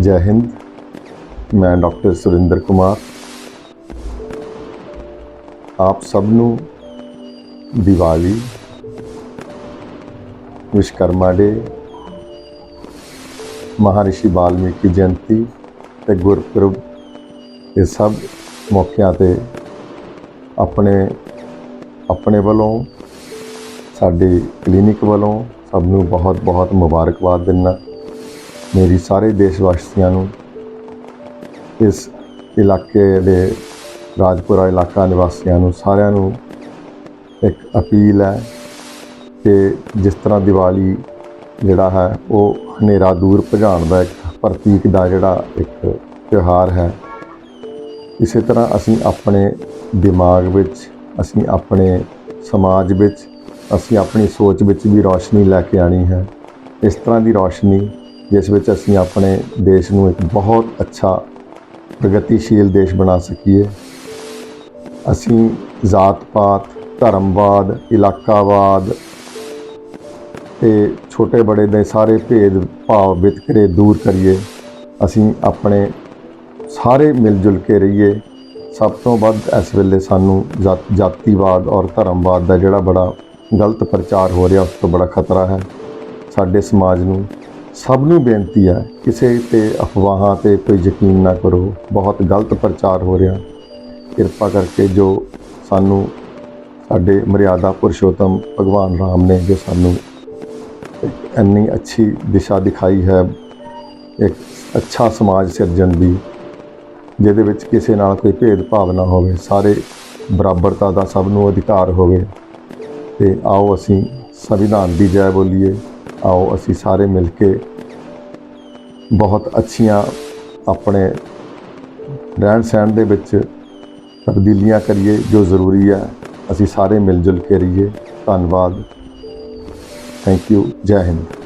ਜੈ ਹਿੰਦ। ਮੈਂ ਡਾਕਟਰ ਸੁਰਿੰਦਰ ਕੁਮਾਰ। ਆਪ ਸਭ ਨੂੰ ਦੀਵਾਲੀ ਵਿਸ਼ਕਰਮਾ ਡੇ, ਮਹਾਰਿਸ਼ੀ ਵਾਲਮੀਕੀ ਜਯੰਤੀ ਤੇ ਗੁਰਪੁਰਬ ਇਹ ਸਭ ਮੌਕਿਆਂ ਤੇ ਆਪਣੇ ਆਪਣੇ ਵੱਲੋਂ, ਸਾਡੇ ਕਲੀਨਿਕ ਵੱਲੋਂ ਸਭ ਨੂੰ ਬਹੁਤ ਬਹੁਤ ਮੁਬਾਰਕਬਾਦ ਦਿੰਦਾ। ਮੇਰੀ ਸਾਰੇ ਦੇਸ਼ ਵਾਸੀਆਂ ਨੂੰ ਇਸ ਇਲਾਕੇ ਦੇ ਰਾਜਪੁਰਾ ਇਲਾਕਾ ਨਿਵਾਸੀਆਂ ਨੂੰ ਸਾਰਿਆਂ ਨੂੰ ਇੱਕ ਅਪੀਲ ਹੈ ਕਿ ਜਿਸ ਤਰ੍ਹਾਂ ਦੀਵਾਲੀ ਜਿਹੜਾ ਹੈ ਉਹ ਹਨੇਰਾ ਦੂਰ ਭਜਾਉਣ ਦਾ ਇੱਕ ਪ੍ਰਤੀਕ ਦਾ ਜਿਹੜਾ ਇੱਕ ਤਿਉਹਾਰ ਹੈ, ਇਸੇ ਤਰ੍ਹਾਂ ਅਸੀਂ ਆਪਣੇ ਦਿਮਾਗ ਵਿੱਚ, ਅਸੀਂ ਆਪਣੇ ਸਮਾਜ ਵਿੱਚ, ਅਸੀਂ ਆਪਣੀ ਸੋਚ ਵਿੱਚ ਵੀ ਰੌਸ਼ਨੀ ਲੈ ਕੇ ਆਣੀ ਹੈ। ਇਸ ਤਰ੍ਹਾਂ ਦੀ ਰੌਸ਼ਨੀ ਜਿਸ ਵਿੱਚ ਅਸੀਂ ਆਪਣੇ ਦੇਸ਼ ਨੂੰ ਇੱਕ ਬਹੁਤ ਅੱਛਾ, ਪ੍ਰਗਤੀਸ਼ੀਲ ਦੇਸ਼ ਬਣਾ ਸਕੀਏ। ਅਸੀਂ ਜਾਤ ਪਾਤ ਧਰਮਵਾਦ, ਇਲਾਕਾਵਾਦ ਤੇ ਛੋਟੇ ਬੜੇ ਦੇ ਸਾਰੇ ਭੇਦ ਭਾਵ ਵਿਤਕਰੇ ਦੂਰ ਕਰੀਏ। ਅਸੀਂ ਆਪਣੇ ਸਾਰੇ ਮਿਲ ਜੁਲ ਕੇ ਰਹੀਏ। ਸਭ ਤੋਂ ਵੱਧ ਇਸ ਵੇਲੇ ਸਾਨੂੰ ਜਾਤ- ਜਾਤੀਵਾਦ ਔਰ ਧਰਮਵਾਦ ਦਾ ਜਿਹੜਾ ਬੜਾ ਗਲਤ ਪ੍ਰਚਾਰ ਹੋ ਰਿਹਾ, ਉਸ ਤੋਂ ਬੜਾ ਖਤਰਾ ਹੈ। ਸਾਡੇ ਸਮਾਜ ਨੂੰ ਸਭ ਨੂੰ ਬੇਨਤੀ ਹੈ, ਕਿਸੇ ਤੇ ਅਫਵਾਹਾਂ ਤੇ ਕੋਈ ਯਕੀਨ ਨਾ ਕਰੋ। ਬਹੁਤ ਗਲਤ ਪ੍ਰਚਾਰ ਹੋ ਰਿਹਾ। ਕਿਰਪਾ ਕਰਕੇ ਜੋ ਸਾਨੂੰ ਸਾਡੇ ਮਰਿਆਦਾ ਪੁਰਸ਼ੋਤਮ ਭਗਵਾਨ ਰਾਮ ਨੇ, ਜੋ ਸਾਨੂੰ ਇੰਨੀ ਅੱਛੀ ਦਿਸ਼ਾ ਦਿਖਾਈ ਹੈ, ਇੱਕ ਅੱਛਾ ਸਮਾਜ ਸਿਰਜਣ ਦੀ, ਜਿਹਦੇ ਵਿੱਚ ਕਿਸੇ ਨਾਲ ਕੋਈ ਭੇਦ ਭਾਵ ਨਾ ਹੋਵੇ, ਸਾਰੇ ਬਰਾਬਰਤਾ ਦਾ ਸਭ ਨੂੰ ਅਧਿਕਾਰ ਹੋਵੇ, ਤੇ ਆਓ ਅਸੀਂ ਸੰਵਿਧਾਨ ਦੀ ਜੈ ਬੋਲੀਏ। ਆਓ ਅਸੀਂ ਸਾਰੇ ਮਿਲ ਕੇ ਬਹੁਤ ਅੱਛੀਆਂ ਆਪਣੇ ਰਹਿਣ ਸਹਿਣ ਦੇ ਵਿੱਚ ਤਬਦੀਲੀਆਂ ਕਰੀਏ, ਜੋ ਜ਼ਰੂਰੀ ਹੈ, ਅਸੀਂ ਸਾਰੇ ਮਿਲ ਜੁਲ ਕੇ ਰਹੀਏ। ਧੰਨਵਾਦ। ਥੈਂਕ ਯੂ ਜੈ ਹਿੰਦ।